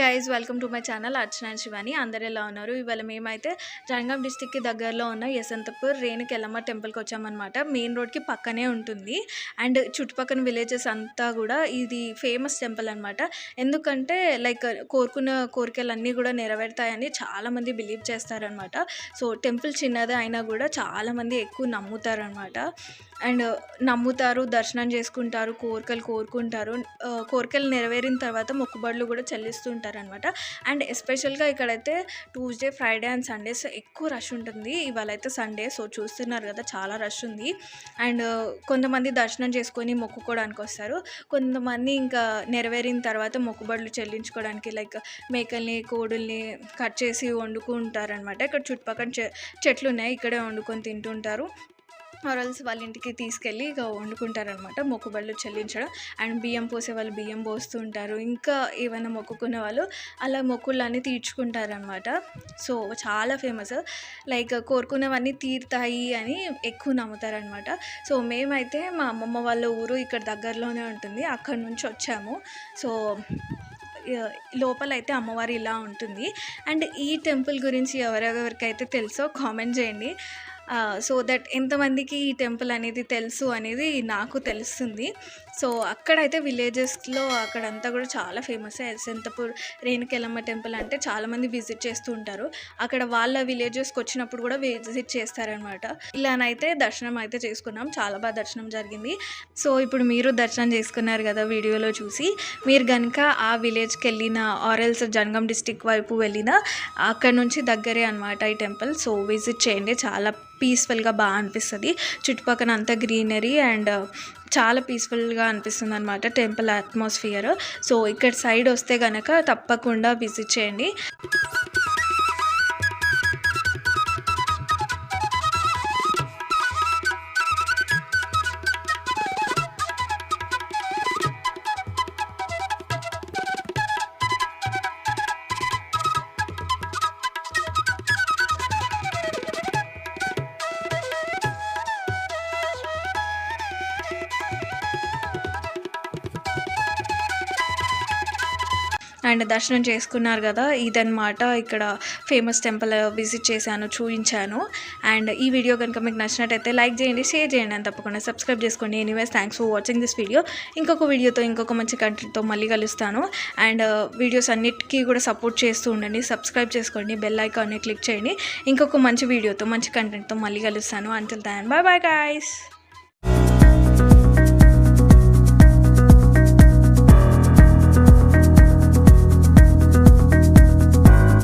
Hi welcome to my channel Archana Shivani. అందరు ఎలా ఉన్నారు? ఇవాళ మేమైతే జనగాం డిస్టిక్కి దగ్గరలో ఉన్న యశంతపూర్ రేణుకెల్లమ్మ టెంపుల్కి వచ్చామన్నమాట. మెయిన్ రోడ్కి పక్కనే ఉంటుంది. అండ్ చుట్టుపక్కల విలేజెస్ అంతా కూడా ఇది ఫేమస్ టెంపుల్ అనమాట ఎందుకంటే లైక్ కోరుకున్న కోరికలన్నీ కూడా నెరవేరుతాయని చాలామంది బిలీవ్ చేస్తారనమాట సో టెంపుల్ చిన్నదే అయినా కూడా చాలామంది ఎక్కువ నమ్ముతారనమాట అండ్ నమ్ముతారు దర్శనం చేసుకుంటారు కోరికలు కోరుకుంటారు. కోరికలు నెరవేరిన తర్వాత మొక్కుబడులు కూడా చెల్లిస్తుంటారు. అనమాట అండ్ ఎస్పెషల్గా ఇక్కడైతే ట్యూస్డే ఫ్రైడే అండ్ సండేస్ ఎక్కువ రష్ ఉంటుంది. ఇవాళ అయితే సండే సో చూస్తున్నారు కదా చాలా రష్ ఉంది. అండ్ కొంతమంది దర్శనం చేసుకొని మొక్కుకోవడానికి వస్తారు. కొంతమంది ఇంకా నెరవేరిన తర్వాత మొక్కుబడులు చెల్లించుకోవడానికి లైక్ మేకల్ని కోడుల్ని కట్ చేసి వండుకుంటారనమాట ఇక్కడ చుట్టుపక్కల చె చెట్లు ఉన్నాయి ఇక్కడే వండుకొని తింటుంటారు. మరల్స్ వాళ్ళ ఇంటికి తీసుకెళ్ళి ఇక వండుకుంటారనమాట మొక్కుబడులు చెల్లించడం. అండ్ బియ్యం పోసే వాళ్ళు బియ్యం పోస్తూ ఉంటారు. ఇంకా ఏమైనా మొక్కుకునే వాళ్ళు అలా మొక్కులన్నీ తీర్చుకుంటారనమాట సో చాలా ఫేమస్ లైక్ కోరుకునేవన్నీ తీరుతాయి అని ఎక్కువ నమ్ముతారనమాట సో మేమైతే మా అమ్మమ్మ వాళ్ళ ఊరు ఇక్కడ దగ్గరలోనే ఉంటుంది. అక్కడ నుంచి వచ్చాము. సో లోపల లోపలైతే అమ్మవారు ఇలా ఉంటుంది. అండ్ ఈ టెంపుల్ గురించి ఎవరెవరికైతే తెలుసో కామెంట్ చేయండి. సో దట్ ఎంతమందికి ఈ టెంపుల్ అనేది తెలుసు అనేది నాకు తెలుస్తుంది. సో అక్కడైతే విలేజెస్లో అక్కడంతా కూడా చాలా ఫేమస్ ఎసంతపూర్ రేణుకెలమ్మ టెంపుల్ అంటే చాలామంది విజిట్ చేస్తూ ఉంటారు. అక్కడ వాళ్ళ విలేజెస్కి వచ్చినప్పుడు కూడా విజిట్ చేస్తారనమాట ఇలానైతే దర్శనం అయితే చేసుకున్నాం. చాలా బాగా దర్శనం జరిగింది. సో ఇప్పుడు మీరు దర్శనం చేసుకున్నారు కదా వీడియోలో చూసి మీరు కనుక ఆ విలేజ్కి వెళ్ళిన ఆర్ఎల్స్ జనగం డిస్టిక్ వైపు వెళ్ళిన అక్కడ నుంచి దగ్గరే అనమాట ఈ టెంపుల్. సో విజిట్ చేయండి. చాలా పీస్ఫుల్గా బాగా అనిపిస్తుంది. చుట్టుపక్కల అంతా గ్రీనరీ అండ్ uh, చాలా పీస్ఫుల్గా అనిపిస్తుంది అనమాట టెంపుల్ అట్మాస్ఫియర్. సో ఇక్కడ సైడ్ వస్తే కనుక తప్పకుండా విజిట్ చేయండి. అండ్ దర్శనం చేసుకున్నారు కదా ఇదనమాట ఇక్కడ ఫేమస్ టెంపుల్ విజిట్ చేశాను చూపించాను అండ్ ఈ వీడియో కనుక మీకు నచ్చినట్టయితే లైక్ చేయండి షేర్ చేయండి అని తప్పకుండా సబ్స్క్రైబ్ చేసుకోండి. Anyways thanks for watching this video ఇంకొక వీడియోతో ఇంకొక మంచి కంటెంట్తో మళ్ళీ కలుస్తాను. అండ్ uh, వీడియోస్ అన్నిటికీ కూడా సపోర్ట్ చేస్తూ ఉండండి. సబ్స్క్రైబ్ చేసుకోండి బెల్ ఐకాన్ని క్లిక్ చేయండి. ఇంకొక మంచి వీడియోతో మంచి కంటెంట్తో మళ్ళీ కలుస్తాను. Until then bye bye guys